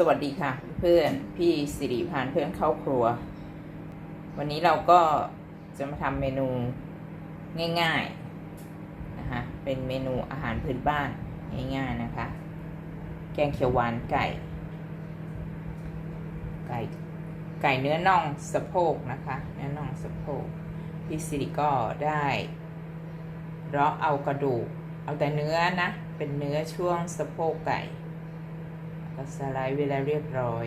สวัสดีค่ะ เพื่อนพี่สิริพานเพื่อนเข้าครัว วันนี้เราก็จะมาทำเมนูง่ายๆนะคะเป็นเมนูอาหารพื้นบ้านง่ายๆนะคะ แกงเขียวหวานไก่ ไก่ไก่เนื้อน่องสะโพกนะคะ เนื้อน่องสะโพกพี่สิริก็ได้เราะเอากระดูก เอาแต่เนื้อนะ เป็นเนื้อช่วงสะโพกไก่ ก็สไลด์เวลาเรียบร้อย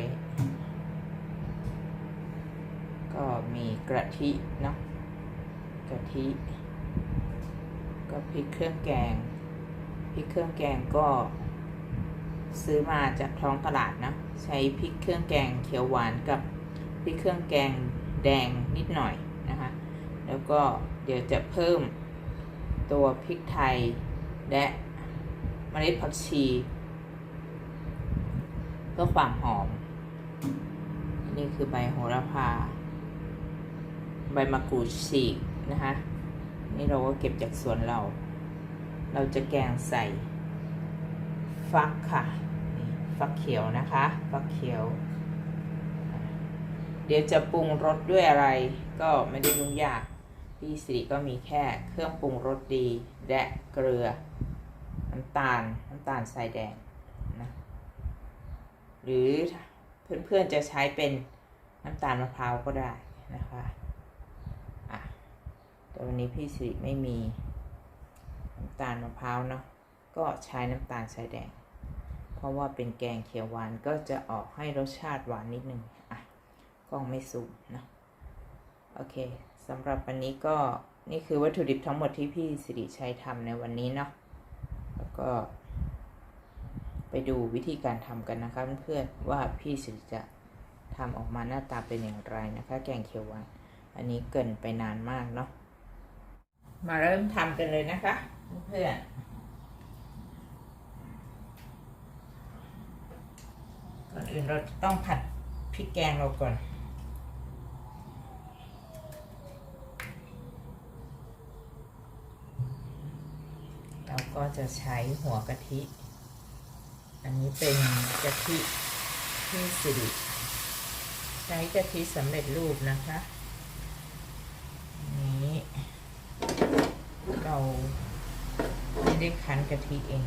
ก็มีกระทิเนาะกะทิ ก็พริกเครื่องแกงพริกเครื่องแกงก็ซื้อมาจากท้องตลาดนะ ใช้พริกเครื่องแกงเขียวหวานกับพริกเครื่องแกงแดงนิดหน่อยนะคะ แล้วก็เดี๋ยวจะเพิ่มตัวพริกไทยและเมล็ดผักชี พื่อความหอม นี่คือใบโหระพา ใบมะกรูดฉีกนะคะนี่เราก็เก็บจากสวนเรา เราจะแกงใส่ ฟักค่ะ ฟักเขียวนะคะ ฟักเขียว เดี๋ยวจะปรุงรสด้วยอะไร ก็ไม่ได้ยุ่งยากพี่สิริก็มีแค่เครื่องปรุงรสดี และเกลือ น้ำตาล น้ำตาลทรายแดง หรือเพื่อนๆจะใช้เป็นน้ำตาลมะพร้าวก็ได้นะคะอะแต่วันนี้พี่สิริไม่มีน้ำตาลมะพร้าวเนาะก็ใช้น้ำตาลทรายแดง เพราะว่าเป็นแกงเขียวหวานก็จะออกให้รสชาติหวานนิดนึงอะกล้องไม่สูงนะโอเคสำหรับวันนี้ก็นี่คือวัตถุดิบทั้งหมดที่พี่สิริใช้ทำในวันนี้เนาะแล้วก็ ไปดูวิธีการทำกันนะคะเพื่อนๆว่าพี่สิริจะทำออกมาหน้าตาเป็นอย่างไรนะคะ แกงเขียวหวานอันนี้เกินไปนานมากเนาะมาเริ่มทำกันเลยนะคะ เพื่อนก่อนอื่นเราต้องผัดพริกแกงเราก่อนเราก็จะใช้หัวกะทิ อันนี้เป็นกะทิที่สิริใช้กะทิสำเร็จรูปนะคะนนี้เราไม่ได้คั้นกะทิเอง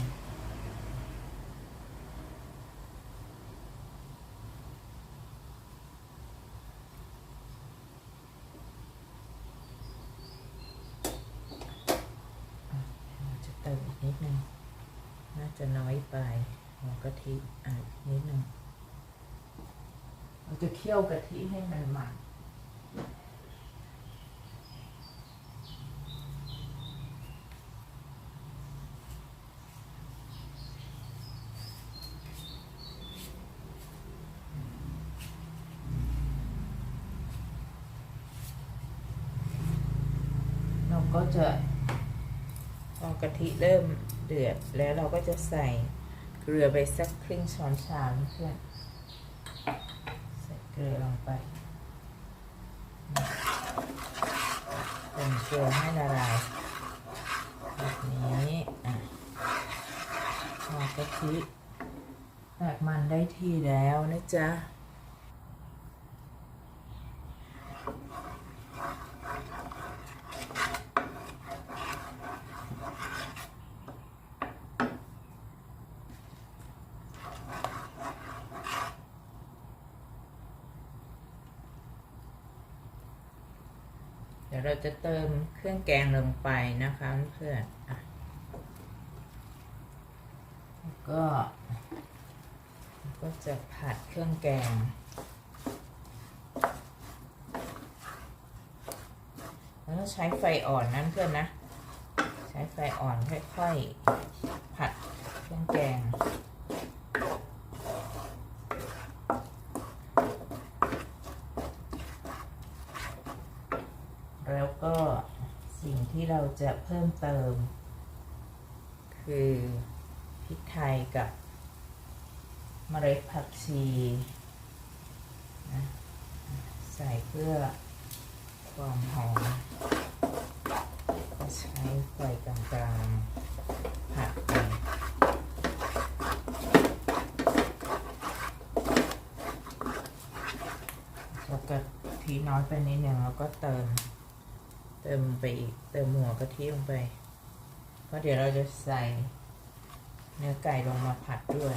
เราจะเติมอีกนิดนึง น่าจะน้อยไปหัวกะ ทิอะนิดนึงเราจะเคี่ยวกะทิให้มันมันเราก็จะพอกะทิเริ่มเดือดแล้วเราก็จะใส่ เกลือไปสักครึ่งช้อนชาเพื่อนใส่เกลือลงไปเป็นเกลือให้ละลายแบบนี้อะพอกะทิแตกมันได้ที่แล้วนะจ๊ะ ดี๋ยวเราจะเติมเครื่องแกงลงไปนะคะเพื่อนแล้วก็ก็จะผัดเครื่องแกงแล้วใช้ไฟอ่อนนั้นเพื่อนนะ ใช้ไฟอ่อนค่อยๆผัดเครื่องแกง ที่เราจะเพิ่มเติม คือพริกไทยกับมเมล็ดผักชีนะใส่เพื่อความหอมใช้ไฟกลางๆผัดไปแล้วก็ทีน้อยไปนิดหนึ่งแล้วก็เติม เติมไปอีก เติมหัวกะทิลงไป เพราะเดี๋ยวเราจะใส่เนื้อไก่ลงมาผัดด้วย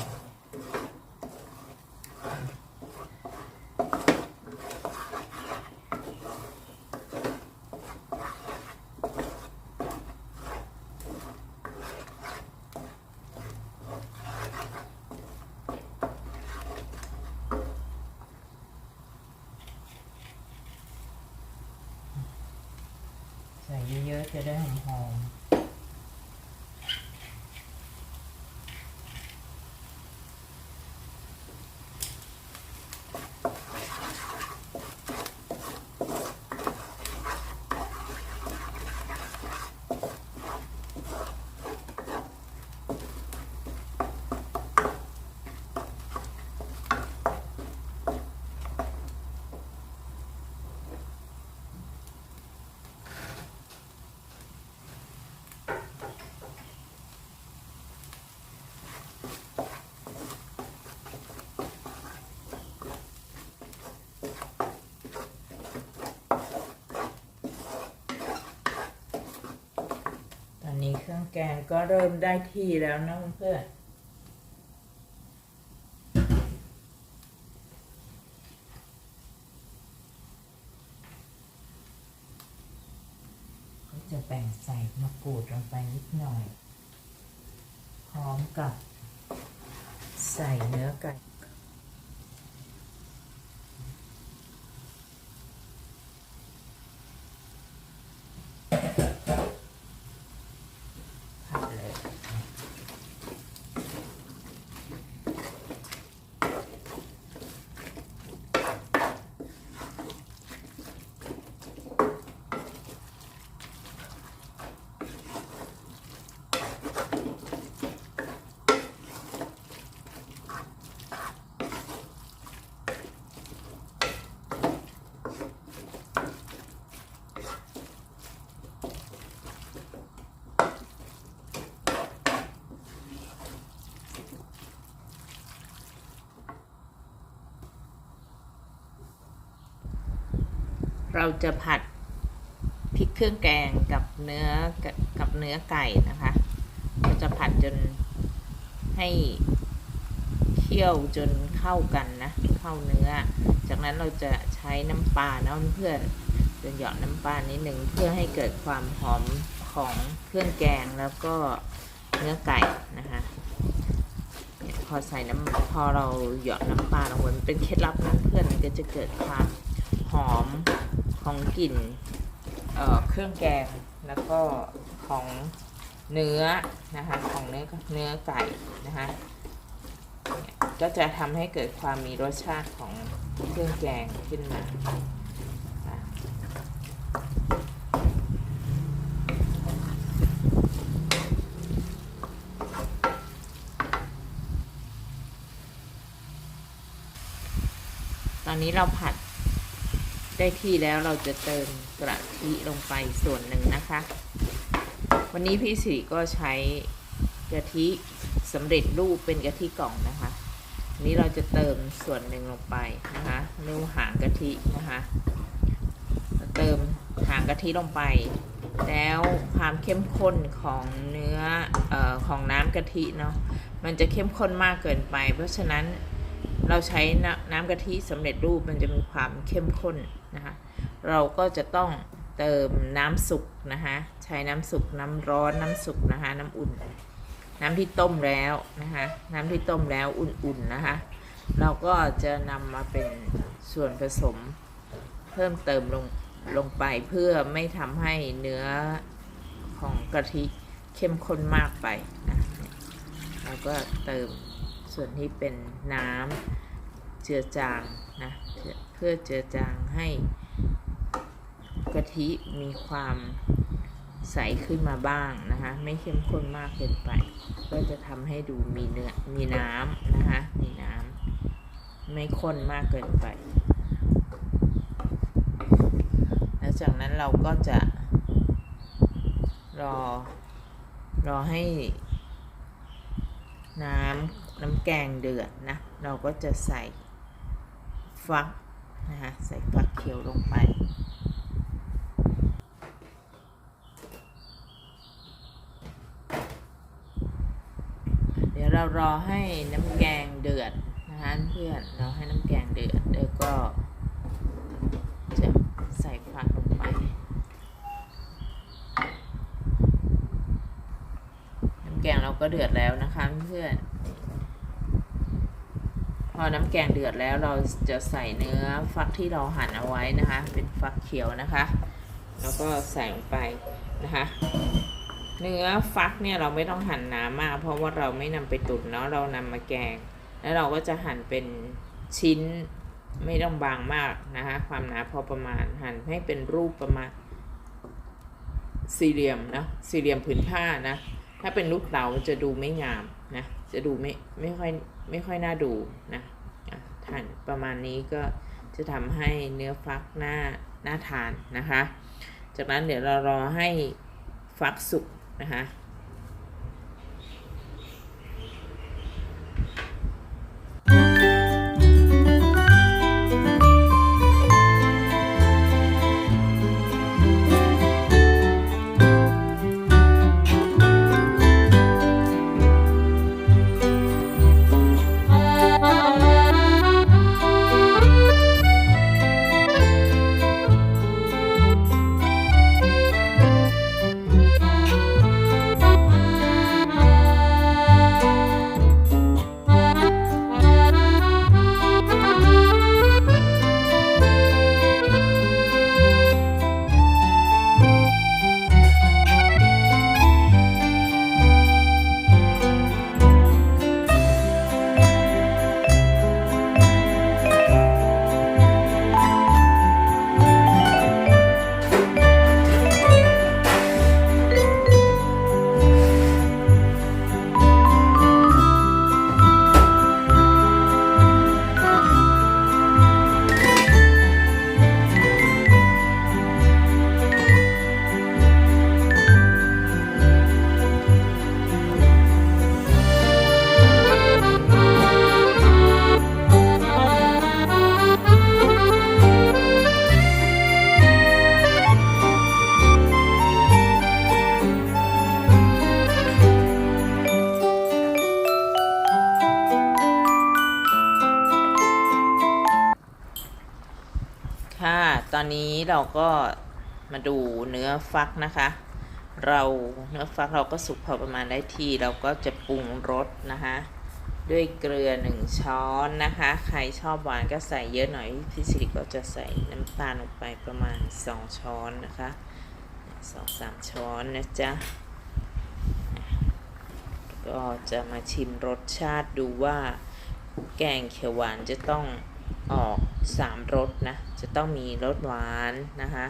ใส่เย อะๆจะได้หอม แกงก็เริ่มได้ที่แล้วนะเพื่อนก็จะแบ่งใส่มะกรูดลงไปนิดหน่อย พร้อมกับใส่เนื้อไก่ ผัดเลย เราจะผัดพริกเครื่องแกงกับเนื้อกับเนื้อไก่นะคะเราจะผัดจนให้เคี่ยวจนเข้ากันนะเข้าเนื้อ จากนั้นเราจะใช้น้ำปลาเนาะเพื่อนจะหยอดน้ำปลานิดหนึ่งเพื่อให้เกิดความหอมของเครื่องแกงแล้วก็เนื้อไก่นะคะพอใส่น้ำพอเราหยอดน้ำปลาลงไปมันเป็นเคล็ดลับนะเพื่อนมันก็จะเกิดความหอม ของกลิ่นเเครื่องแกงแล้วก็ของเนื้อนะคะของเนื้อเนื้อไก่นะคะก็จะทำให้เกิดความมีรสชาติของเครื่องแกงขึ้นมาตอนนี้เราผัด ได้ที่แล้วเราจะเติมกระทิลงไปส่วนหนึ่งนะคะ วันนี้พี่สิริก็ใช้กะทิสำเร็จรูปเป็นกะทิกล่องนะคะนนี้เราจะเติมส่วนหนึ่งลงไปนะคะเรียกว่าหางกะทินะคะเติมหางกะทิลงไป แล้วความเข้มข้นของเนื้อออของน้ำกะทิเนาะมันจะเข้มข้นมากเกินไป เพราะฉะนั้น เราใช้น้ำกะทิสำเร็จรูปมันจะมีความเข้มข้นนะคะ เราก็จะต้องเติมน้ำสุกนะคะใช้น้ำสุกน้ำร้อนน้ำสุกนะคะน้ำอุ่น น้ำที่ต้มแล้วนะคะน้ำที่ต้มแล้วอุ่นๆนะคะ เราก็จะนำมาเป็นส่วนผสมเพิ่มเติมลงลงไปเพื่อไม่ทำให้เนื้อของกะทิเข้มข้นมากไปนะเราก็เติม ส่วนที่เป็นน้ำเจือจางนะเพื่อเพื่อเจือจางให้กะทิมีความใสขึ้นมาบ้างนะคะไม่เข้มข้นมากเกินไป ก็จะทำให้ดูมีเนื้อมีน้ำนะคะมีน้ำไม่ข้นมากเกินไป แล้วจากนั้นเราก็จะรอรอให้น้ำ น้ำแกงเดือดนะ เราก็จะใส่ฟักนะคะใส่ฟักเขียวลงไป เดี๋ยวเรารอให้น้ำแกงเดือดนะคะเพื่อนเราให้น้ำแกงเดือดแล้วก็จะใส่ฟักลงไปน้ำแกงเราก็เดือดแล้วนะคะเพื่อน พอน้ำแกงเดือดแล้วเราจะใส่เนื้อฟักที่เราหั่นเอาไว้นะคะ เป็นฟักเขียวนะคะ แล้วก็ใส่ลงไปนะคะ เนื้อฟักเนี่ยเราไม่ต้องหั่นหนามาก เพราะว่าเราไม่นำไปตุ๋นเนาะเรานำมาแกง แล้วเราก็จะหั่นเป็นชิ้นไม่ต้องบางมากนะคะ ความหนาพอประมาณหั่นให้เป็นรูปประมาณสี่เหลี่ยมนะสี่เหลี่ยมผืนผ้านะ ถ้าเป็นลูกเต๋าจะดูไม่งามนะ จะดูไม่ไม่ค่อย ไม่ค่อยน่าดูนะทานประมาณนี้ก็จะทำให้เนื้อฟักหน้าหน้าทานนะคะ จากนั้นเดี๋ยวเรารอให้ฟักสุกนะคะ เราก็มาดูเนื้อฟักนะคะ เราเนื้อฟักเราก็สุกพอประมาณได้ที่เราก็จะปรุงรสนะคะ ด้วยเกลือหนึ่งช้อนนะคะ ใครชอบหวานก็ใส่เยอะหน่อยพี่สิริก็จะใส่น้ำตาลลงไปประมาณ2ช้อนนะคะสองสามช้อนนะจ๊ะก็จะมาชิมรสชาติดูว่าแกงเขียวหวานจะต้อง ออกสามรสนะ จะต้องมีรสหวานนะคะ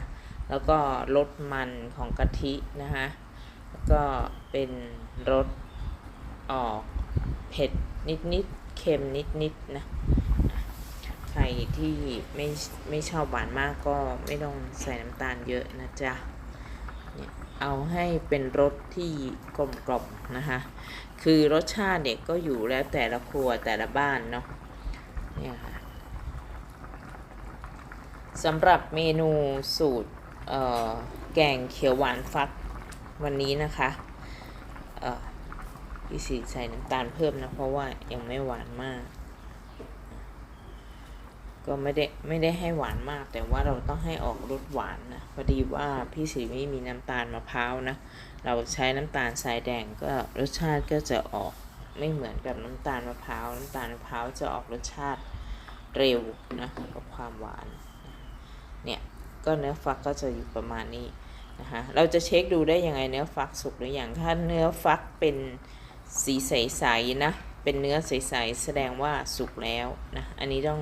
แล้วก็รสมันของกะทินะคะ แล้วก็เป็นรสออกเผ็ดนิดๆ เค็มนิดๆนะ ใครที่ไม่ไม่ชอบหวานมากก็ไม่ต้องใส่น้ำตาลเยอะนะจ๊ะเนี่ยเอาให้เป็นรสที่กลมกล่อมนะคะ คือรสชาติเด็กก็อยู่แล้วแต่ละครัวแต่ละบ้านเนาะ เนี่ยค่ะ สำหรับเมนูสูตรแกงเขียวหวานฟักวันนี้นะคะพี่สีใส่น้ำตาลเพิ่มนะ เพราะว่ายังไม่หวานมาก ก็ไม่ได้ไม่ได้ให้หวานมาก แต่ว่าเราต้องให้ออกรสหวานนะพอดีว่าพี่สีไม่มีน้ำตาลมะพร้าวนะ เราใช้น้ำตาลทรายแดงก็รสชาติก็จะออกไม่เหมือนกับน้ำตาลมะพร้าวน้ำตาลมะพร้าวจะออกรสชาติเร็วนะกับความหวาน เนี่ยก็เนื้อฟักก็จะอยู่ประมาณนี้นะคะเราจะเช็คดูได้ยังไงเนื้อฟักสุกหรือยังถ้าเนื้อฟักเป็นสีใสๆนะเป็นเนื้อใสๆแสดงว่าสุกแล้วนะอันนี้ต้อง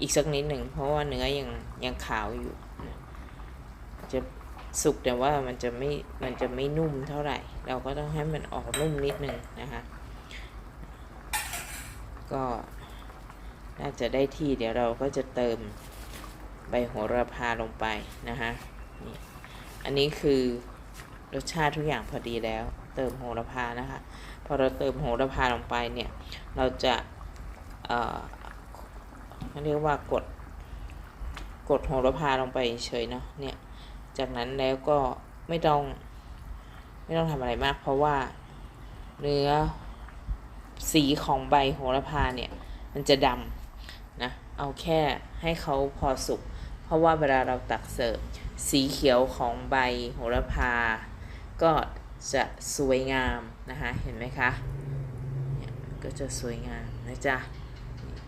อีกสักนิดหนึ่งเพราะว่าเนื้อยังยังขาวอยู่นะจะสุกแต่ว่ามันจะไม่มันจะไม่นุ่มเท่าไหร่ เราก็ต้องให้มันออกนุ่มนิดหนึ่งนะคะก็น่าจะได้ที่เดี๋ยวเราก็จะเติม ใบโหระพาลงไปนะคะนี่อันนี้คือรสชาติทุกอย่างพอดีแล้ว เติมโหระพานะคะพอเราเติมโหระพาลงไปเนี่ยเราจะเอ่อเขาเรียกว่ากดกดโหระพาลงไปเฉยเนาะเนี่ยจากนั้นแล้วก็ไม่ต้องไม่ต้องทำอะไรมาก เพราะว่าเนื้อสีของใบโหระพาเนี่ยมันจะดำนะเอาแค่ให้เขาพอสุก เพราะว่าเวลาเราตักเสิร์ฟสีเขียวของใบโหระพา ก็จะสวยงามนะคะเห็นไหมคะก็จะสวยงามนะจ๊ะ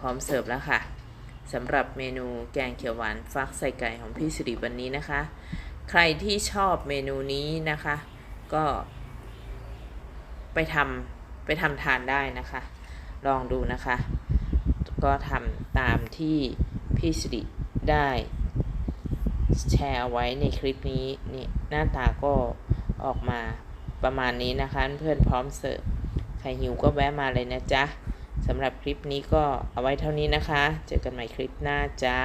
พร้อมเสิร์ฟแล้วค่ะสำหรับเมนูแกงเขียวหวานฟักใส่ไก่ของพี่สิริวันนี้นะคะ ใครที่ชอบเมนูนี้นะคะ ก็ไปทำไปทำทานได้นะคะ ลองดูนะคะ ก็ทำตามที่พี่สิริได้ แชร์เอาไว้ในคลิปนี้นี่หน้าตาก็ออกมาประมาณนี้นะคะ เพื่อนพร้อมเสิร์ฟใครหิวก็แวะมาเลยนะจ๊ะสำหรับคลิปนี้ก็เอาไว้เท่านี้นะคะ เจอกันใหม่คลิปหน้าจ้า